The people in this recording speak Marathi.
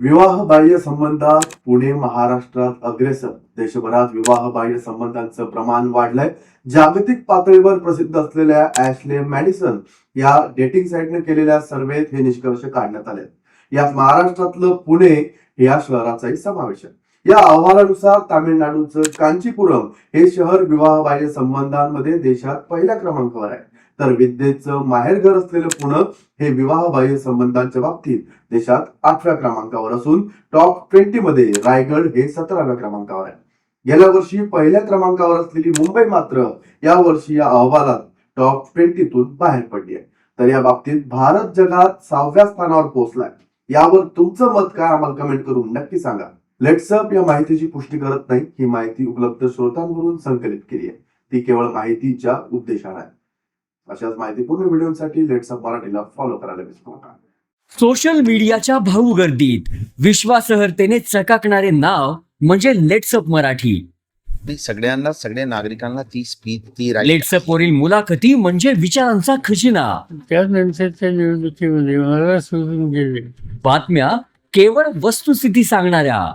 विवाह बाह्य संबंधात पुणे महाराष्ट्रात अग्रेसर. देशभरात विवाह बाह्य संबंधांचं प्रमाण वाढलंय. जागतिक पातळीवर प्रसिद्ध असलेल्या ऍशले मॅडिसन या डेटिंग साईटने केलेल्या सर्वेत हे निष्कर्ष काढण्यात आले यात महाराष्ट्रातलं पुणे या शहराचाही समावेश आहे. या अहवालानुसार तामिळनाडूचं कांचीपुरम हे शहर विवाह बाह्य संबंधांमध्ये देशात पहिल्या क्रमांकावर आहे. तर विद्येचं माहेरघर असलेलं पुणे हे विवाह बाह्य संबंधांच्या बाबतीत देशात आठव्या क्रमांकावर असून टॉप ट्वेंटी मध्ये रायगड हे सतराव्या क्रमांकावर आहे. गेल्या वर्षी पहिल्या क्रमांकावर असलेली मुंबई मात्र या वर्षी या अहवालात टॉप ट्वेंटीतून बाहेर पडली आहे. तर या बाबतीत भारत जगात सहाव्या स्थानावर पोहोचलाय. यावर तुमचं मत काय? आम्हाला कमेंट करून नक्की सांगा. लेट्सअप या माहितीची पुष्टी करत नाही. ही माहिती उपलब्ध स्रोतांवरून संकलित केली आहे. ती केवळ माहितीच्या उद्देशाने आहे. अशाच माहितीपूर्ण व्हिडिओसाठी लेट्सअप मराठीला फॉलो करायला विसरू नका. सोशल मीडियाच्या भाऊ गर्दीत विश्वासहर्तेने चकाकणारे नाव म्हणजे लेट्सअप मराठी. सगळ्यांना सगळ्या नागरिकांना ती स्पीच ती right लेट्सअप वरील मुलाखती म्हणजे विचारांचा खजिना. त्यानंतरच्या निवडणुकीमध्ये मला सोडून गेले. बातम्या केवळ वस्तुस्थिती सांगणाऱ्या.